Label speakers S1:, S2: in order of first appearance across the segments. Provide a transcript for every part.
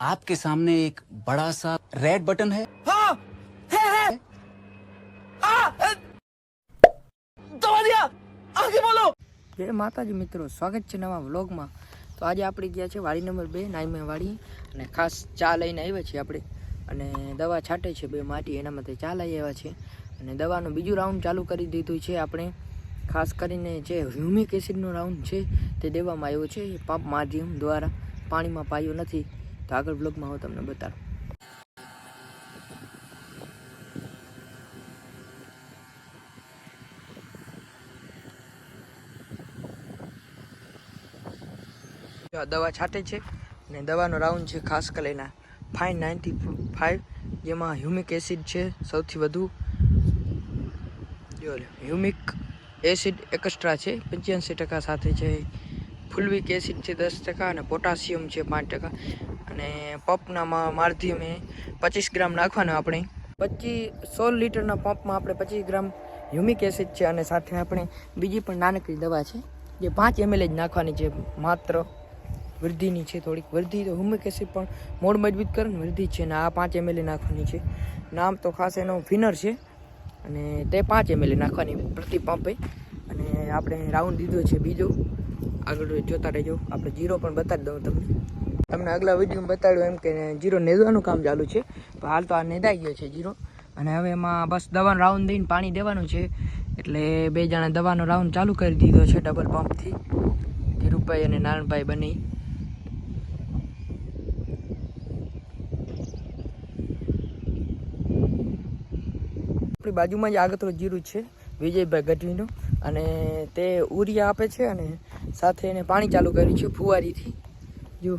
S1: आपके सामने एक बड़ा सा रेड बटन है
S2: हाँ है है आ, अ, दबा दिया आगे बोलो
S3: જય માતાજી મિત્રો સ્વાગત છે નવા વ્લોગમાં તો આજે આપણે ગયા છે વાડી નંબર બે નાઈમે વાડી અને ખાસ ચા લઈને આવ્યા છીએ આપણે અને દવા છાંટે છે બે માટી એના માટે ચા લઈ આવ્યા છે અને દવાનું બીજું રાઉન્ડ ચાલુ કરી દીધું છે આપણે ખાસ કરીને જે હ્યુમિક એસિડનો રાઉન્ડ છે તે દેવામાં આવ્યો છે એ પંપ માધ્યમ દ્વારા પાણીમાં પાયો નથી તો આગળ બ્લોગમાં હું તમને બતાડું. દવા છાંટે છે અને દવાનો રાઉન્ડ છે, ખાસ કરીને ફાઇવ નાઇન્ટી ફાઇવ, જેમાં હ્યુમિક એસિડ છે સૌથી વધુ. હ્યુમિક એસિડ એકસ્ટ્રા છે, પંચ્યાસી ટકા સાથે છે. ફુલવિક એસિડ છે દસ ટકા અને પોટાશિયમ છે પાંચ ટકા. અને પંપના માધ્યમે પચીસ ગ્રામ નાખવાનો આપણે. પચીસ સોળ લીટરના પંપમાં આપણે પચીસ ગ્રામ હ્યુમિક એસિડ છે અને સાથે આપણે બીજી પણ નાનકડી દવા છે, જે પાંચ એમએલ જ નાખવાની છે, માત્ર વૃદ્ધિની છે થોડીક. વૃદ્ધિ તો હ્યુમિક એસિડ પણ મોડ મજબૂત કરે ને વૃદ્ધિ છે ને આ પાંચ એમએલ નાખવાની છે. નામ તો ખાસ એનો ફિનર છે અને તે પાંચ એમએલ નાખવાની પ્રતિ પંપે. અને આપણે રાઉન્ડ દીધો છે બીજો. આગળ જોતા રહેજો. આપણે જીરો પણ બતાવી દઉં તમને. તમને આગલા વિડીયોમાં બતાડ્યું એમ કે જીરો નેદવાનું કામ ચાલુ છે. પણ હાલ તો આ નેદાઈ ગયો છે જીરો. અને હવે એમાં બસ દવાનો રાઉન્ડ દઈને પાણી દેવાનું છે. એટલે બે જણા દવાનો રાઉન્ડ ચાલુ કરી દીધો છે ડબલ પંપથી ધીરુભાઈ અને નારાયણભાઈ બની. આપણી બાજુમાં જ આગતરો જીરું છે, વિજયભાઈ ગઢવીનું. અને તે ઉરિયા આપે છે અને સાથે એને પાણી ચાલુ કર્યું છે ફુવારીથી. જો.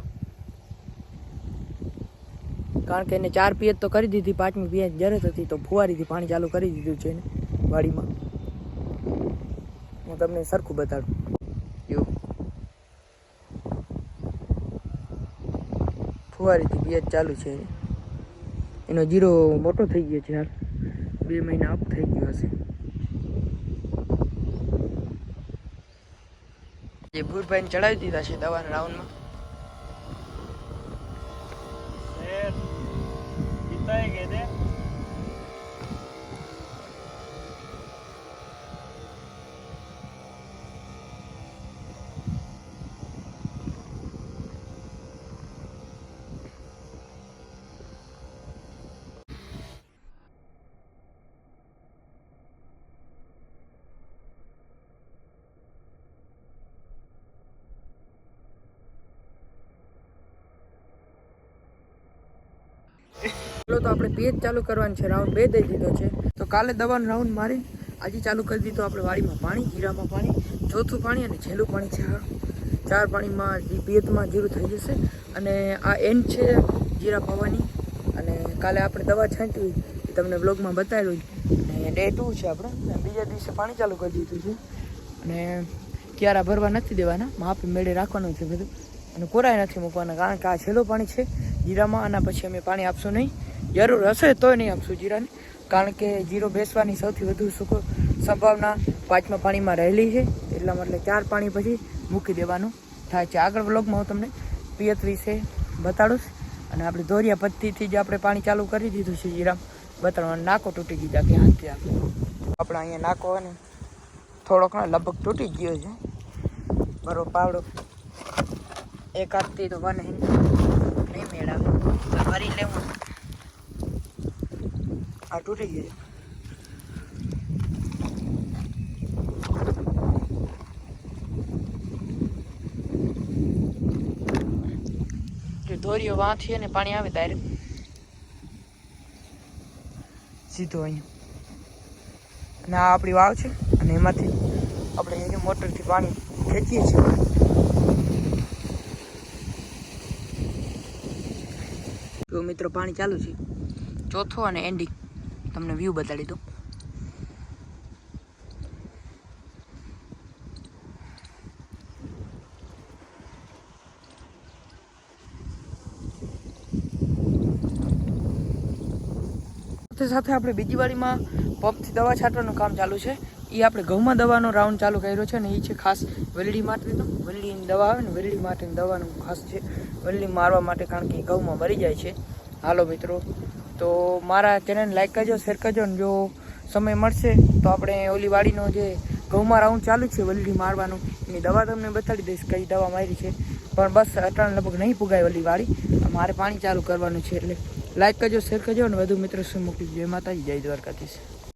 S3: કારણ કે એને ચાર પિયત તો કરી દીધી, પાંચમી પિયત જરૂરત હતી, તો ફુવારીથી પાણી ચાલુ કરી દીધું છે એને, વાડીમાં. હું તમને સરખું બતાડું. ફુવારીથી પિયત ચાલુ છે. એનો જીરો મોટો થઈ ગયો છે હાલ. બે મહિના અપ થઈ ગયો હશે. જે ભૂરભાઈને ચડાવી દીધા છે દવાના રાઉન્ડમાં. ચાલો તો આપણે પેજ ચાલુ કરવાનું છે, રાઉન્ડ બે દઈ દીધો છે. તો કાલે દવાનો રાઉન્ડ મારી, આજે ચાલુ કરી દીધો આપણે વાડીમાં પાણી, જીરામાં પાણી, ચોથું પાણી અને છેલ્લું પાણી છે ચાર પાણીમાં જી જીરું થઈ જશે અને આ એન્ડ છે જીરા પાવાની. અને કાલે આપણે દવા છાંટવી તમને બ્લોગમાં બતાવેલું. અને ડે ટુ છે આપણે બીજા દિવસે પાણી ચાલુ કરી દીધું છે. અને ક્યારા ભરવા નથી દેવાના માપ મેળે રાખવાનું છે બધું. અને કોરાય નથી મૂકવાના, કારણ કે આ છેલ્લું પાણી છે. જીરામાં આના પછી અમે પાણી આપશું નહીં. જરૂર હશે તોય નહીં આપશું જીરાને, કારણ કે જીરો બેસવાની સૌથી વધુ સુકો સંભાવના પાંચમા પાણીમાં રહેલી છે. એટલા માટે ચાર પાણી પછી મૂકી દેવાનું. થાય છે. આગળ બ્લોગમાં હું તમને પિયત વિશે બતાડું અને આપણે દોરિયા પદ્ધતિથી જ આપણે પાણી ચાલુ કરી દીધું છે જીરામ. બતાડવાનું નાકો તૂટી ગઈ કે હાથથી આપણે આપણે અહીંયા નાકો અને થોડોક લગભગ તૂટી ગયો છે. બરો પાવડો. એક હાથથી તો બને નહીં મેળાવે તો ફરી લેવું આ તૂટી ગઈ દોરીઓ વાંથી અને પાણી આવે તારે સીધો અહીંયા. અને આ આપણી વાવ છે અને એમાંથી આપણે એની મોટરથી પાણી ખેંચીએ છીએ. તો મિત્રો પાણી ચાલુ છે. ચોથો અને એન્ડિંગ તમને વ્યૂ બતાડી દઉં. સાથે સાથે આપણે બીજી વાડીમાં પંપથી દવા છાંટવાનું કામ ચાલુ છે. એ આપણે ઘઉંમાં દવાનો રાઉન્ડ ચાલુ કર્યો છે ને એ છે ખાસ વેલડી માટેનો વેલડીની દવા આવે ને વેલડી માટેની દવાનું ખાસ છે. વેલડી મારવા માટે કારણ કે એ ઘઉંમાં મરી જાય છે. હાલો મિત્રો તો મારા ચેનલ લાઈક કરજો શેર કરજો ને જો સમય મળશે તો આપણે ઓલી વાડીનો જે ઘઉંમાં રાઉન્ડ ચાલુ છે વલ્લી મારવાનું, એની દવા તમને બતાડી દઈશ કઈ દવા મારી છે. પણ બસ અટાણ લગભગ નહીં પુગાય ઓલી વાડી મારે પાણી ચાલુ કરવાનું છે એટલે લાઈક કરજો શેર કરજો અને વધુ મિત્રો શું મોકલી જય માતાજી, જય દ્વારકાધીશ.